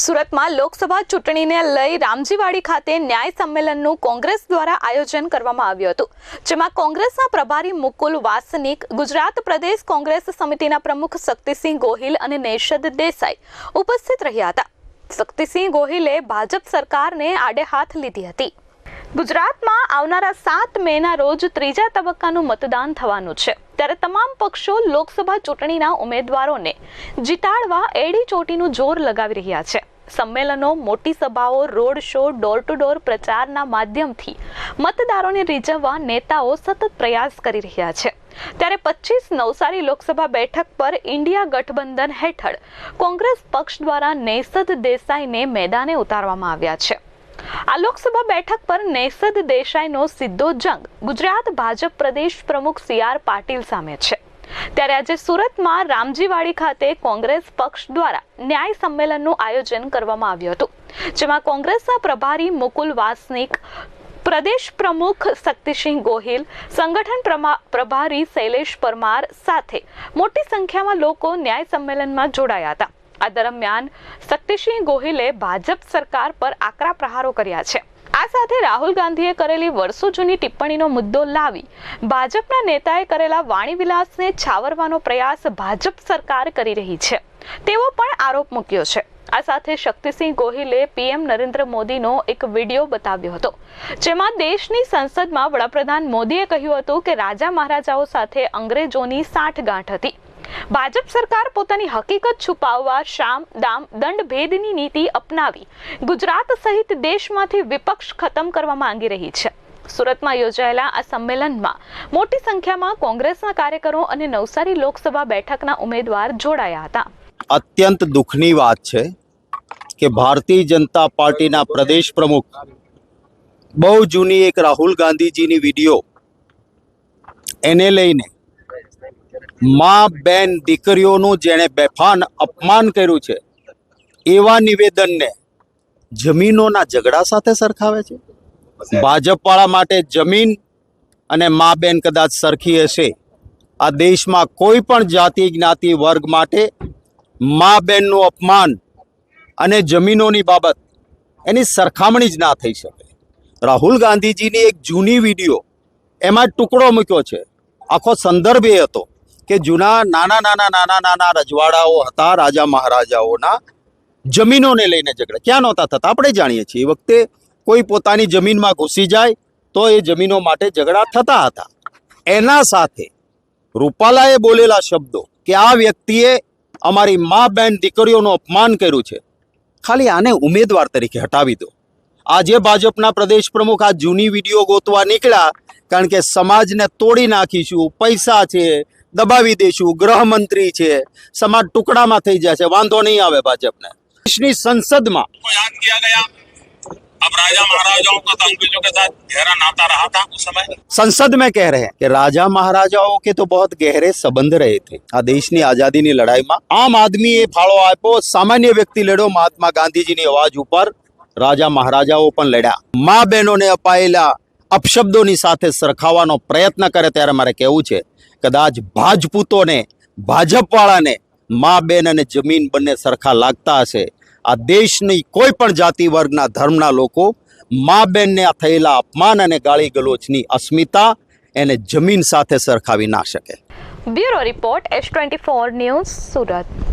સુરતમાં લોકસભા ચૂંટણીને લઈ રામજીવાડી ખાતે ન્યાય સંમેલનનું કોંગ્રેસ દ્વારા આયોજન કરવામાં આવ્યું હતું, જેમાં કોંગ્રેસના પ્રભારી મુકુલ વાસનિક, ગુજરાત પ્રદેશ કોંગ્રેસ સમિતિના પ્રમુખ શક્તિસિંહ ગોહિલ અને નેશદ દેસાઈ ઉપસ્થિત રહ્યા હતા. શક્તિસિંહ ગોહિલે ભાજપ સરકારને આડે હાથ લીધી હતી. ગુજરાતમાં આવનારા સાત મેના રોજ ત્રીજા તબક્કાનું મતદાન થવાનું છે. ત્યારે તમામ પક્ષો લોકસભા ચૂંટણીના ઉમેદવારોને જીતાડવા એડી ચોટીનું જોર લગાવી રહ્યા છે. સંમેલનો, મોટી સભાઓ, road show, door to door પ્રચારના માધ્યમથી મતદારોને રીઝવવા નેતાઓ સતત પ્રયાસ કરી રહ્યા છે. ત્યારે પચીસ નવસારી લોકસભા બેઠક પર ઇન્ડિયા ગઠબંધન હેઠળ કોંગ્રેસ પક્ષ દ્વારા નેસદ દેસાઈને મેદાને ઉતારવામાં આવ્યા છે. આ લોકસભા બેઠક પર નેસદ દેસાઈનો સીધો જંગ ગુજરાત ભાજપ પ્રદેશ પ્રમુખ સી આર પાટીલ સામે છે. ત્યારે આજે સુરતમાં રામજીવાડી ખાતે કોંગ્રેસ પક્ષ દ્વારા ન્યાય સંમેલનનું આયોજન કરવામાં આવ્યું હતું, જેમાં કોંગ્રેસના પ્રભારી મુકુલ વાસનિક, પ્રદેશ પ્રમુખ શક્તિસિંહ ગોહિલ, સંગઠન પ્રભારી શૈલેષ પરમાર સાથે મોટી સંખ્યામાં લોકો ન્યાય સંમેલનમાં જોડાયા હતા. આ દરમિયાન શક્તિસિંહ ગોહિલે ભાજપ સરકાર પર આકરા પ્રહારો કર્યા છે. આ સાથે રાહુલ ગાંધીએ કરેલી વર્ષો જૂની ટિપ્પણીનો મુદ્દો લાવી ભાજપના નેતાએ કરેલા વાણીવિલાસને છાવરવાનો પ્રયાસ ભાજપ સરકાર કરી રહી છે. તેવો પણ આરોપ મૂક્યો છે. આ સાથે શક્તિસિંહ ગોહિલે પીએમ નરેન્દ્ર મોદીનો એક વીડિયો બતાવ્યો હતો. જેમાં દેશની સંસદમાં વડાપ્રધાન મોદીએ કહ્યું હતું કે રાજા મહારાજાઓ સાથે અંગ્રેજોની સાંઠગાંઠ હતી. ભાજપ સરકાર પોતાની હકીકત છુપાવવા શામ, દામ, દંડ ભેદની નીતિ અપનાવી. ગુજરાત સહિત દેશમાંથી વિપક્ષ ખતમ કરવા માંગી રહી છે. સુરતમાં યોજાયેલા આ સંમેલનમાં મોટી સંખ્યામાં કોંગ્રેસના કાર્યકરો અને નવસારી લોકસભા બેઠકના ઉમેદવાર જોડાયા હતા. અત્યંત દુઃખની વાત છે કે ભારતીય જનતા પાર્ટીના પ્રદેશ પ્રમુખ બહુ જૂની એક રાહુલ ગાંધીજીની વીડિયો એને લઈને મા બેન દીકરીઓનું જેણે બેફાન અપમાન કર્યું છે, એવા નિવેદનને જમીનોના ઝઘડા સાથે સરખાવે છે? ભાજપવાળા માટે જમીન અને મા બેન કદાચ સરખી હશે. આ દેશમાં કોઈ પણ જાતિ જ્ઞાતિ વર્ગ માટે મા બેનનું અપમાન અને જમીનોની બાબત એની સરખામણી જ ના થઈ શકે. રાહુલ ગાંધીજીની એક જૂની વીડિયો એમાં ટુકડો મૂક્યો છે. આખો સંદર્ભ એ હતો. કે જૂના નાના નાના નાના નાના રજવાડાઓ હતા રાજા મહારાજાઓના જમીનોને લઈને ઝઘડા. ક્યાં નહોતા થતા? આપણે જાણીએ છીએ. એ વખતે કોઈ પોતાની જમીનમાં ઘૂસી જાય તો એ જમીનો માટે ઝઘડા થતા હતા. એના સાથે રૂપાલાએ બોલેલા શબ્દો કે આ વ્યક્તિએ અમારી મા બેન દીકરીઓનું અપમાન કર્યું છે. ખાલી આને ઉમેદવાર તરીકે હટાવી દો. આજે ભાજપના પ્રદેશ પ્રમુખ આ જૂની વીડિયો ગોતવા નીકળ્યા કારણ કે સમાજને તોડી નાખીશું. પૈસા છે દબાવી દઈશું ગૃહમંત્રી છે સમાજ ટુકડામાં થઈ જશે વાંધો નહીં આવે ભાજપને દેશની સંસદમાં को याद किया गया अब राजा महाराजाओं का तो अंग्रेजों के साथ गहरा नाता रहा था उस समय संसद में कह रहे हैं कि राजा महाराजाओं के तो बहुत गहरे संबंध रहे थे આ દેશની આઝાદીની લડાઈમાં આમ આદમીએ ફાળો આપ્યો સામાન્ય વ્યક્તિ લડ્યો મહાત્મા ગાંધીજીની અવાજ ઉપર રાજા મહારાજાઓ પણ લડ્યા મા બહેનોને અપાયેલા અપશબ્દોની સાથે સરખાવવાનો પ્રયત્ન કરે ત્યારે મારે કહેવું છે કદાચ ભાજપૂતોને, ભાજપવાળાને મા બેન અને જમીન બંને સરખા લાગતા હશે. આ દેશની કોઈ પણ જાતિ વર્ગના ધર્મના લોકો મા બેનને થયેલા અપમાન અને ગાળી ગલોચની અસ્મિતા એને જમીન સાથે સરખાવી ના શકે. Bureau report S twenty four news Surat.